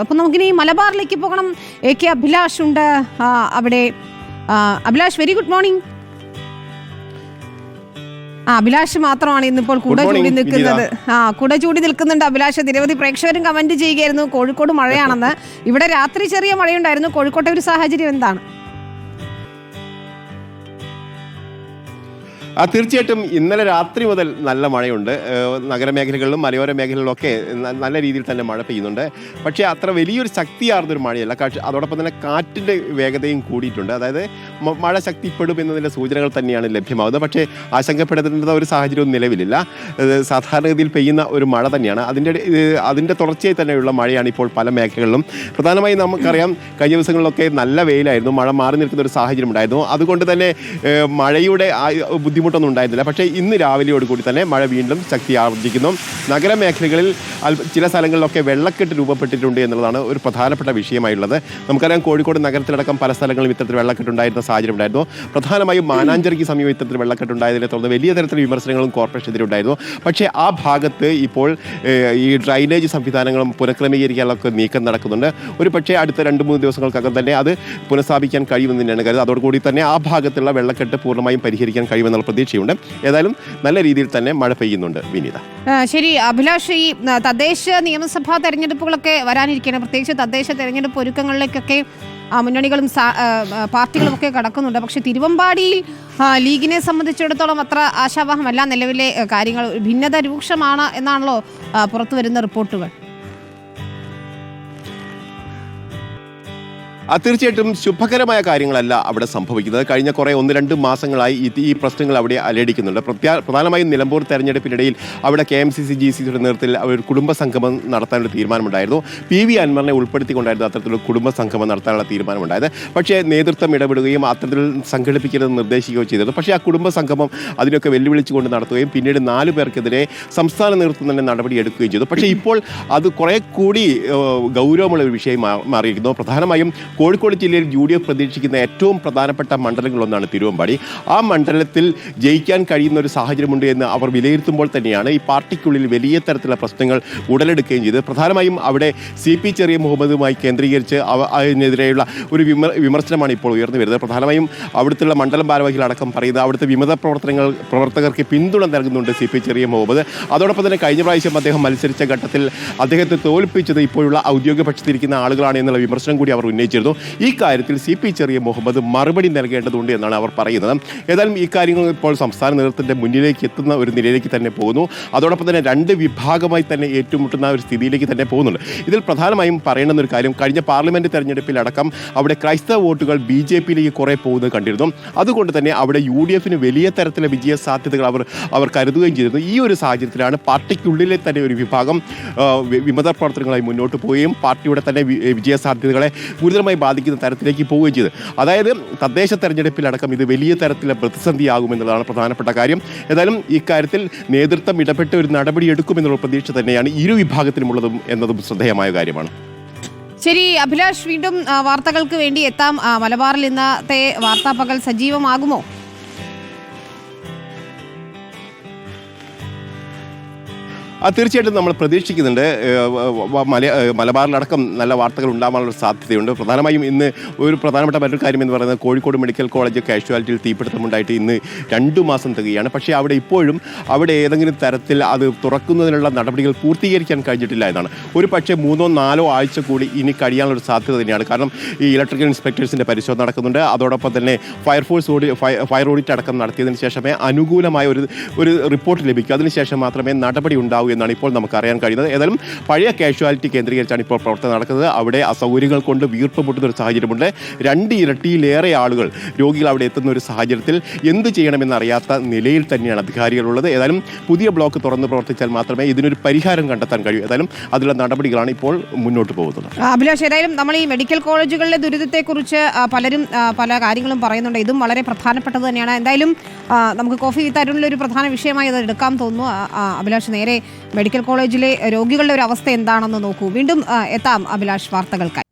അപ്പൊ നമുക്കിനി മലബാറിലേക്ക് പോകണം. എ കെ അഭിലാഷ് ഉണ്ട്. ആ, അവിടെ. അഭിലാഷ് വെരി ഗുഡ് മോർണിംഗ് ആ അഭിലാഷ് മാത്രമാണ് ഇന്നിപ്പോൾ കുട ചൂടി നിൽക്കുന്നത്. ആ കുട ചൂടി നിൽക്കുന്നുണ്ട് അഭിലാഷ്. നിരവധി പ്രേക്ഷകരും കമന്റ് ചെയ്യുകയായിരുന്നു. കോഴിക്കോട് മഴയാണെന്ന് ഇവിടെ രാത്രി ചെറിയ മഴയുണ്ടായിരുന്നു. കോഴിക്കോട്ടെ ഒരു സാഹചര്യം എന്താണ്? തീർച്ചയായിട്ടും ഇന്നലെ രാത്രി മുതൽ നല്ല മഴയുണ്ട്. നഗരമേഖലകളിലും മലയോര മേഖലകളിലും ഒക്കെ നല്ല രീതിയിൽ തന്നെ മഴ പെയ്യുന്നുണ്ട്. പക്ഷേ അത്ര വലിയൊരു ശക്തിയാർന്നൊരു മഴയല്ല. കാറ്റ് അതോടൊപ്പം തന്നെ കാറ്റിന്റെ വേഗതയും കൂടിയിട്ടുണ്ട്. അതായത് മഴ ശക്തിപ്പെടും എന്നതിന്റെ സൂചനകൾ തന്നെയാണ് ലഭ്യമാകുന്നത്. പക്ഷേ ആശങ്കപ്പെടേണ്ട ഒരു സാഹചര്യവും നിലവിലില്ല. സാധാരണ സാധാരണഗതിയിൽ പെയ്യുന്ന ഒരു മഴ തന്നെയാണ്. അതിന്റെ അതിന്റെ തുടർച്ചയായി തന്നെയുള്ള മഴയാണ് ഇപ്പോൾ പല മേഖലകളിലും. പ്രധാനമായും നമുക്കറിയാം കഴിഞ്ഞ ദിവസങ്ങളിലൊക്കെ നല്ല വെയിലായിരുന്നു. മഴ മാറി നിൽക്കുന്ന ഒരു സാഹചര്യം ഉണ്ടായിരുന്നു. അതുകൊണ്ട് തന്നെ മഴയുടെ ആ ബുദ്ധിമുട്ടൊന്നും ഉണ്ടായിരുന്നില്ല. പക്ഷേ ഇന്ന് രാവിലെയോടുകൂടി തന്നെ മഴ വീണ്ടും ശക്തി ആർജിക്കുന്നു നഗരമേഖലകളിൽ ചില സ്ഥലങ്ങളിലൊക്കെ വെള്ളക്കെട്ട് രൂപപ്പെട്ടിട്ടുണ്ട് എന്നുള്ളതാണ് ഒരു പ്രധാനപ്പെട്ട വിഷയമായുള്ളത്. നമുക്കറിയാം കോഴിക്കോട് നഗരത്തിലടക്കം പല സ്ഥലങ്ങളിലും ഇത്തരത്തിൽ വെള്ളക്കെട്ടുണ്ടായിരുന്ന സാഹചര്യം ഉണ്ടായിരുന്നു. പ്രധാനമായും മാനാഞ്ചേരിക്ക് സമീപം ഇത്തരത്തിൽ വെള്ളക്കെട്ടുണ്ടായതിനെ തുടർന്ന് വലിയ തരത്തിലുള്ള വിമർശനങ്ങളും കോർപ്പറേഷനെതിരെ ഉണ്ടായിരുന്നു. പക്ഷേ ആ ഭാഗത്ത് ഇപ്പോൾ ഈ ഡ്രൈനേജ് സംവിധാനങ്ങളും പുനഃക്രമീകരിക്കാനുള്ള നീക്കം നടക്കുന്നുണ്ട്. ഒരു പക്ഷേ അടുത്ത രണ്ട് മൂന്ന് ദിവസങ്ങൾക്കകം തന്നെ അത് പുനഃസ്ഥാപിക്കാൻ കഴിയുമെന്ന് തന്നെയാണ് കരുതുന്നത്. അതോടുകൂടി തന്നെ ആ ഭാഗത്തുള്ള വെള്ളക്കെട്ട് പൂർണമായും പരിഹരിക്കാൻ കഴിയുമെന്നുള്ള പ്രതീക്ഷയുണ്ട്. ഏതായാലും നല്ല രീതിയിൽ തന്നെ മഴ പെയ്യുന്നുണ്ട് വിനീത. ശരി അഭിലാഷ് ഈ തദ്ദേശ നിയമസഭാ തെരഞ്ഞെടുപ്പുകളൊക്കെ വരാനിരിക്കുകയാണ്. പ്രത്യേകിച്ച് തദ്ദേശ തെരഞ്ഞെടുപ്പ് ഒരുക്കങ്ങളിലേക്കൊക്കെ മുന്നണികളും പാർട്ടികളും ഒക്കെ കടക്കുന്നുണ്ട്. പക്ഷേ തിരുവമ്പാടിയിൽ ലീഗിനെ സംബന്ധിച്ചിടത്തോളം അത്ര ആശാവഹമല്ല. നിലവിലെ കാര്യങ്ങൾ ഭിന്നത രൂക്ഷമാണ് എന്നാണല്ലോ ആ, പുറത്തു വരുന്ന റിപ്പോർട്ടുകൾ. ആ തീർച്ചയായിട്ടും ശുഭകരമായ കാര്യങ്ങളല്ല അവിടെ സംഭവിക്കുന്നത്. കഴിഞ്ഞ കുറേ ഒന്ന് രണ്ട് മാസങ്ങളായി ഈ പ്രശ്നങ്ങൾ അവിടെ അലടിക്കുന്നുണ്ട് പ്രത്യാ പ്രധാനമായും നിലമ്പൂർ തെരഞ്ഞെടുപ്പിനിടയിൽ അവിടെ K M C C G സിയുടെ നേതൃത്വത്തിൽ ഒരു കുടുംബ സംഗമം നടത്താനൊരു തീരുമാനമുണ്ടായിരുന്നു. പി വി അൻവറിനെ ഉൾപ്പെടുത്തിക്കൊണ്ടായിരുന്നു അത്തരത്തിലുള്ള കുടുംബ സംഗമം നടത്താനുള്ള തീരുമാനമുണ്ടായത്. പക്ഷേ നേതൃത്വം ഇടപെടുകയും അത്തരത്തിൽ സംഘടിപ്പിക്കരുതെന്ന് നിർദ്ദേശിക്കുകയോ ചെയ്തത് പക്ഷേ ആ കുടുംബ സംഗമം അതിനൊക്കെ വെല്ലുവിളിച്ചുകൊണ്ട് നടത്തുകയും പിന്നീട് നാലു പേർക്കെതിരെ സംസ്ഥാന നേതൃത്വം തന്നെ നടപടി എടുക്കുകയും ചെയ്തു. പക്ഷേ ഇപ്പോൾ അത് കുറേ കൂടി ഗൗരവമുള്ള ഒരു വിഷയം മാറിയിരിക്കുന്നു. പ്രധാനമായും കോഴിക്കോട് ജില്ലയിൽ യു ഡി എഫ് പ്രതീക്ഷിക്കുന്ന ഏറ്റവും പ്രധാനപ്പെട്ട മണ്ഡലങ്ങളൊന്നാണ് തിരുവമ്പാടി. ആ മണ്ഡലത്തിൽ ജയിക്കാൻ കഴിയുന്ന ഒരു സാഹചര്യമുണ്ട് എന്ന് അവർ വിലയിരുത്തുമ്പോൾ തന്നെയാണ് ഈ പാർട്ടിക്കുള്ളിൽ വലിയ തരത്തിലുള്ള പ്രശ്നങ്ങൾ ഉടലെടുക്കുകയും ചെയ്തത്. പ്രധാനമായും അവിടെ സി പി ചെറിയ മുഹമ്മദുമായി കേന്ദ്രീകരിച്ച് അതിനെതിരെയുള്ള ഒരു വിമർശനമാണ് ഇപ്പോൾ ഉയർന്നു വരുന്നത്. പ്രധാനമായും അവിടുത്തെ മണ്ഡലം ഭാരവാഹികളടക്കം പറയുന്നത് അവിടുത്തെ വിമത പ്രവർത്തനങ്ങൾ പ്രവർത്തകർക്ക് പിന്തുണ നൽകുന്നുണ്ട് സി പി ചെറിയ മുഹമ്മദ്. അതോടൊപ്പം തന്നെ കഴിഞ്ഞ പ്രാവശ്യം അദ്ദേഹം മത്സരിച്ച ഘട്ടത്തിൽ അദ്ദേഹത്തെ തോൽപ്പിച്ചത് ഇപ്പോഴുള്ള ഔദ്യോഗിക പക്ഷത്തിരിക്കുന്ന ആളുകളാണ് എന്നുള്ള വിമർശനം കൂടി അവർ ഉന്നയിച്ചിരുന്നു. ഈ കാര്യത്തിൽ സി പി ചെറിയ മുഹമ്മദ് മറുപടി നൽകേണ്ടതുണ്ട് എന്നാണ് അവർ പറയുന്നത്. ഏതായാലും ഈ കാര്യങ്ങൾ ഇപ്പോൾ സംസ്ഥാന നേതൃത്വത്തിന്റെ മുന്നിലേക്ക് എത്തുന്ന ഒരു നിലയിലേക്ക് തന്നെ പോകുന്നു. അതോടൊപ്പം തന്നെ രണ്ട് വിഭാഗമായി തന്നെ ഏറ്റുമുട്ടുന്ന ഒരു സ്ഥിതിയിലേക്ക് തന്നെ പോകുന്നുണ്ട്. ഇതിൽ പ്രധാനമായും പറയേണ്ടുന്ന ഒരു കാര്യം കഴിഞ്ഞ പാർലമെന്റ് തെരഞ്ഞെടുപ്പിലടക്കം അവിടെ ക്രൈസ്തവ വോട്ടുകൾ ബി ജെ പിയിലേക്ക് കുറേ പോകുന്നത് കണ്ടിരുന്നു. അതുകൊണ്ട് തന്നെ അവിടെ യു ഡി എഫിന് വലിയ തരത്തിലെ വിജയ സാധ്യതകൾ അവർ അവർ കരുതുകയും ചെയ്തിരുന്നു. ഈ ഒരു സാഹചര്യത്തിലാണ് പാർട്ടിക്കുള്ളിലെ തന്നെ ഒരു വിഭാഗം വിമത പ്രവർത്തനങ്ങളായി മുന്നോട്ട് പോവുകയും പാർട്ടിയുടെ തന്നെ വിജയ സാധ്യതകളെ ഗുരുതരമായി ബാധിക്കുന്ന തരത്തിലേക്ക് പോവുകയും ചെയ്തു. അതായത് തദ്ദേശ തെരഞ്ഞെടുപ്പിലടക്കം ഇത് വലിയ തരത്തിലുള്ള പ്രതിസന്ധിയാകുമെന്നുള്ളതാണ് പ്രധാനപ്പെട്ട കാര്യം. ഏതായാലും ഇക്കാര്യത്തിൽ നേതൃത്വം ഇടപെട്ട് ഒരു നടപടി എടുക്കുമെന്നുള്ള പ്രതീക്ഷ തന്നെയാണ് ഇരു വിഭാഗത്തിനുമുള്ളതും എന്നതും ശ്രദ്ധേയമായ കാര്യമാണ്. ശരി അഭിലാഷ് വീണ്ടും വാർത്തകൾക്ക് വേണ്ടി എത്താം. മലബാറിൽ ഇന്നത്തെ വാർത്താ പകൽ സജീവമാകുമോ? ആ തീർച്ചയായിട്ടും നമ്മൾ പ്രതീക്ഷിക്കുന്നുണ്ട്. മല മലബാറിലടക്കം നല്ല വാർത്തകൾ ഉണ്ടാകാനുള്ള സാധ്യതയുണ്ട്. പ്രധാനമായും ഇന്ന് ഒരു പ്രധാനപ്പെട്ട മറ്റൊരു കാര്യം എന്ന് പറയുന്നത് കോഴിക്കോട് മെഡിക്കൽ കോളേജ് കാഷ്വാലിറ്റിയിൽ തീപിടുത്തമുണ്ടായിട്ട് ഇന്ന് രണ്ടു മാസം തികയാണ്. പക്ഷേ അവിടെ ഇപ്പോഴും അവിടെ ഏതെങ്കിലും തരത്തിൽ അത് തുറക്കുന്നതിനുള്ള നടപടികൾ പൂർത്തീകരിക്കാൻ കഴിഞ്ഞിട്ടില്ല എന്നാണ്. ഒരു പക്ഷേ മൂന്നോ നാലോ ആഴ്ച കൂടി ഇനി കഴിയാനുള്ള ഒരു സാധ്യത തന്നെയാണ്. കാരണം ഈ ഇലക്ട്രിക്കൽ ഇൻസ്പെക്ടേഴ്സിന്റെ പരിശോധന നടക്കുന്നുണ്ട്. അതോടൊപ്പം തന്നെ ഫയർഫോഴ്സ് ഓഡി ഫയർ ഓഡിറ്റ് അടക്കം നടത്തിയതിന് ശേഷമേ അനുകൂലമായ ഒരു ഒരു റിപ്പോർട്ട് ലഭിക്കൂ. അതിനുശേഷം മാത്രമേ നടപടി ഉണ്ടാവൂ എന്നാണ് ഇപ്പോൾ നമുക്ക് അറിയാൻ കഴിയുന്നത്. ഏതായാലും പഴയ കാഷ്വാലിറ്റി കേന്ദ്രീകരിച്ചാണ് ഇപ്പോൾ പ്രവർത്തനം നടക്കുന്നത്. അവിടെ അസൗകര്യങ്ങൾ കൊണ്ട് വീർപ്പ് പൊട്ടുന്ന ഒരു സാഹചര്യമുണ്ട്. രണ്ട് ഇരട്ടിയിലേറെ ആളുകൾ രോഗികൾ അവിടെ എത്തുന്ന ഒരു സാഹചര്യത്തിൽ എന്ത് ചെയ്യണമെന്നറിയാത്ത നിലയിൽ തന്നെയാണ് അധികാരികളുള്ളത്. ഏതായാലും പുതിയ ബ്ലോക്ക് തുറന്ന് പ്രവർത്തിച്ചാൽ മാത്രമേ ഇതിനൊരു പരിഹാരം കണ്ടെത്താൻ കഴിയൂ. ഏതായാലും അതിലുള്ള നടപടികളാണ് ഇപ്പോൾ മുന്നോട്ട് പോകുന്നത്. അഭിലാഷ് ഏതായാലും നമ്മൾ ഈ മെഡിക്കൽ കോളേജുകളിലെ ദുരിതത്തെക്കുറിച്ച് പലരും പല കാര്യങ്ങളും പറയുന്നുണ്ട്. ഇതും വളരെ പ്രധാനപ്പെട്ടത് തന്നെയാണ്. എന്തായാലും നമുക്ക് കോഫി വിത്ത് അരുണിൽ ഒരു പ്രധാന വിഷയമായി അത് എടുക്കാൻ തോന്നുന്നു. അഭിലാഷ് നേരെ മെഡിക്കൽ കോളേജിലെ രോഗികളുടെ ഒരു അവസ്ഥ എന്താണെന്ന് നോക്കൂ. വീണ്ടും എത്താം അഭിലാഷ് വാർത്തകൾക്കായി.